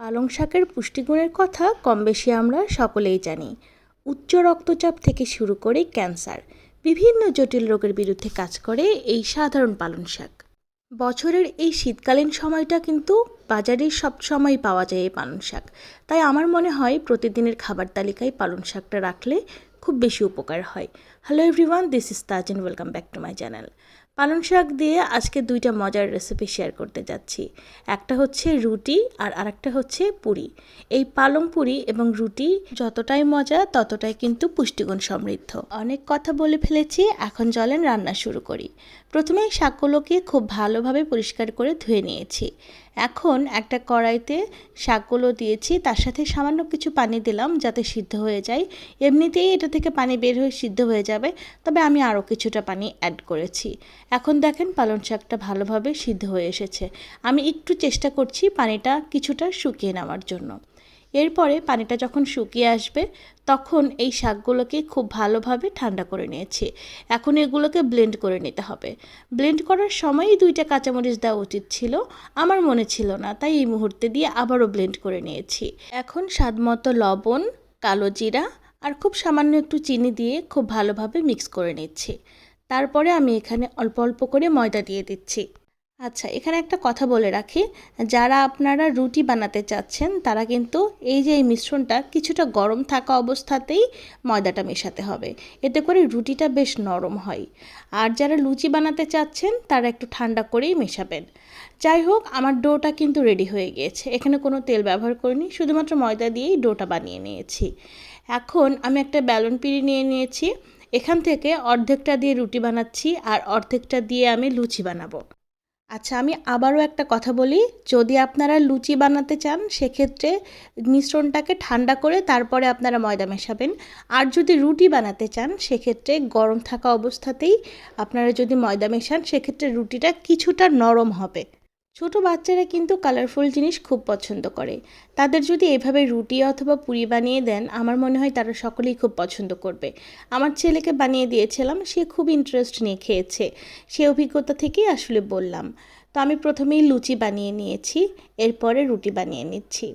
পালং শাকের পুষ্টিগুণের কথা কম বেশি আমরা সকলেই জানি। উচ্চ রক্তচাপ থেকে শুরু করে ক্যান্সার, বিভিন্ন জটিল রোগের বিরুদ্ধে কাজ করে এই সাধারণ পালং শাক। বছরের এই শীতকালীন সময়টা কিন্তু বাজারে সব সময় পাওয়া যায় এই পালং শাক। তাই আমার মনে হয় প্রতিদিনের খাবার তালিকায় পালং শাকটা রাখলে খুব বেশি উপকার হয়। Hello everyone this is Taj and welcome back to my channel পালং শাক দিয়ে আজকে দুইটা মজার রেসিপি শেয়ার করতে যাচ্ছি। একটা হচ্ছে রুটি আর আরেকটা হচ্ছে পুরি। এই পালং পুরি এবং রুটি যতটাই মজা, ততটাই কিন্তু পুষ্টিগুণ সমৃদ্ধ। অনেক কথা বলে ফেলেছি, এখন চলেন রান্না শুরু করি। প্রথমে শাকগুলোকে খুব ভালোভাবে পরিষ্কার করে ধুয়ে নিয়েছি। এখন একটা কড়াইতে শাকগুলো দিয়েছি, তার সাথে সামান্য কিছু পানি দিলাম যাতে সিদ্ধ হয়ে যায়। এমনিতেই এটা থেকে পানি বের হয়ে সিদ্ধ হয়ে যাবে, তবে আমি আরও কিছুটা পানি অ্যাড করেছি। এখন দেখেন পালং শাকটা ভালোভাবে সিদ্ধ হয়ে এসেছে। আমি একটু চেষ্টা করছি পানিটা কিছুটা শুকিয়ে নেওয়ার জন্য। এরপরে পানিটা যখন শুকিয়ে আসবে, তখন এই শাকগুলোকে খুব ভালোভাবে ঠান্ডা করে নিয়েছি। এখন এগুলোকে ব্লেন্ড করে নিতে হবে। ব্লেন্ড করার সময়ই দুইটা কাঁচামরিচ দেওয়া উচিত ছিল। আমার মনে ছিল না, তাই এই মুহূর্তে দিয়ে আবারও ব্লেন্ড করে নিয়েছি। এখন স্বাদমতো লবণ, কালো জিরা আর খুব সামান্য একটু চিনি দিয়ে খুব ভালোভাবে মিক্স করে নিচ্ছি। তারপরে আমি এখানে অল্প অল্প করে ময়দা দিয়ে দিচ্ছি। আচ্ছা এখানে একটা কথা বলে রাখি, যারা আপনারা রুটি বানাতে চাচ্ছেন, তারা কিন্তু এই যে এই মিশ্রণটা কিছুটা গরম থাকা অবস্থাতেই ময়দাটা মেশাতে হবে। এতে করে রুটিটা বেশ নরম হয়। আর যারা লুচি বানাতে চাচ্ছেন, তারা একটু ঠান্ডা করেই মেশাবেন। যাই হোক, আমার ডোটা কিন্তু রেডি হয়ে গিয়েছে। এখানে কোনো তেল ব্যবহার করিনি, শুধুমাত্র ময়দা দিয়েই ডোটা বানিয়ে নিয়েছি। এখন আমি একটা ব্যালন পিড়ি নিয়ে নিয়েছি। এখান থেকে অর্ধেকটা দিয়ে রুটি বানাচ্ছি আর অর্ধেকটা দিয়ে আমি লুচি বানাবো। আচ্ছা আমি আবারও একটা কথা বলি। যদি আপনারা লুচি বানাতে চান, সেক্ষেত্রে মিশ্রণটাকে ঠান্ডা করে তারপরে আপনারা ময়দা মেশাবেন। আর যদি রুটি বানাতে চান, সেক্ষেত্রে গরম থাকা অবস্থাতেই আপনারা যদি ময়দা মেশান, সেক্ষেত্রে রুটিটা কিছুটা নরম হবে। ছোট বাচ্চারা কিন্তু কালারফুল জিনিস খুব পছন্দ করে। তাদের যদি এভাবে রুটি অথবা পুরি বানিয়ে দেন, আমার মনে হয় তারা সকলেই খুব পছন্দ করবে। আমার ছেলেকে বানিয়ে দিয়েছিলাম, সে খুব ইন্টারেস্ট নিয়ে খেয়েছে। সে অভিজ্ঞতা থেকেই আসলে বললাম। তো আমি প্রথমেই লুচি বানিয়ে নিয়েছি, এরপরে রুটি বানিয়ে নিচ্ছি।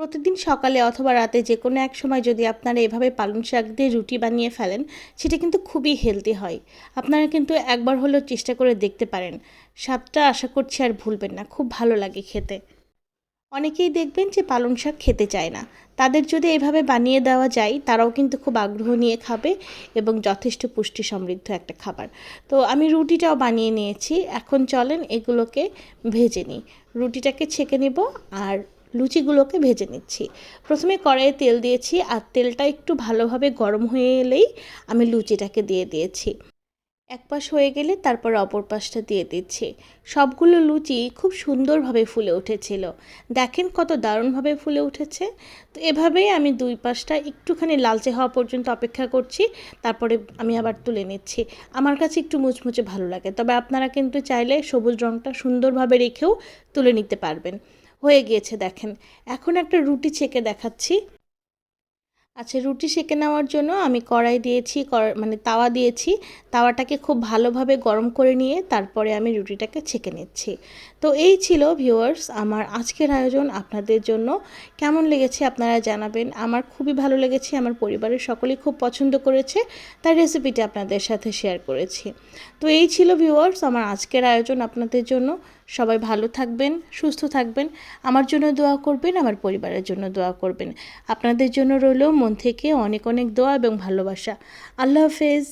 প্রতিদিন সকালে অথবা রাতে যে কোনো এক সময় যদি আপনারা এভাবে পালং শাক দিয়ে রুটি বানিয়ে ফেলেন, সেটা কিন্তু খুবই হেলদি হয়। আপনারা কিন্তু একবার হলেও চেষ্টা করে দেখতে পারেন। স্বাদটা আশা করছি আর ভুলবেন না, খুব ভালো লাগে খেতে। অনেকেই দেখবেন যে পালং শাক খেতে চায় না। তাদের যদি এভাবে বানিয়ে দেওয়া যায়, তারাও কিন্তু খুব আগ্রহ নিয়ে খাবে এবং যথেষ্ট পুষ্টি সমৃদ্ধ একটা খাবার। তো আমি রুটিটাও বানিয়ে নিয়েছি। এখন চলেন এগুলোকে ভেজে নিই। রুটিটাকে ছেঁকে নেব আর লুচিগুলোকে ভেজে নিচ্ছি। প্রথমে কড়াইয়ে তেল দিয়েছি আর তেলটা একটু ভালোভাবে গরম হয়ে এলেই আমি লুচিটাকে দিয়ে দিয়েছি। এক পাশ হয়ে গেলে তারপর অপর পাশটা দিয়ে দিচ্ছি। সবগুলো লুচি খুব সুন্দরভাবে ফুলে উঠেছিল। দেখেন কত দারুণভাবে ফুলে উঠেছে। তো এভাবেই আমি দুই পাশটা একটুখানি লালচে হওয়া পর্যন্ত অপেক্ষা করছি, তারপরে আমি আবার তুলে নিচ্ছি। আমার কাছে একটু মুচমুচে ভালো লাগে, তবে আপনারা কিন্তু চাইলে সবুজ রঙটা সুন্দরভাবে রেখেও তুলে নিতে পারবেন। হয়ে গিয়েছে, দেখেন। এখন একটা রুটি ছেঁকে দেখাচ্ছি। আচ্ছা রুটি সেঁকে নেওয়ার জন্য আমি কড়াই দিয়েছি মানে তাওয়া দিয়েছি। তাওয়াটাকে খুব ভালোভাবে গরম করে নিয়ে তারপরে আমি রুটিটাকে ছেঁকে নিচ্ছি। তো এই ছিল ভিউয়ার্স আমার আজকের আয়োজন আপনাদের জন্য। কেমন লেগেছে আপনারা জানাবেন। আমার খুবই ভালো লেগেছে, আমার পরিবারের সকলেই খুব পছন্দ করেছে, তাই রেসিপিটি আপনাদের সাথে শেয়ার করেছি। তো এই ছিল ভিউয়ার্স আমার আজকের আয়োজন আপনাদের জন্য। সবাই ভালো থাকবেন, সুস্থ থাকবেন। আমার জন্য দোয়া করবেন, আমার পরিবারের জন্য দোয়া করবেন। আপনাদের জন্য রইল মন থেকে অনেক অনেক দোয়া এবং ভালোবাসা। আল্লাহ হাফেজ।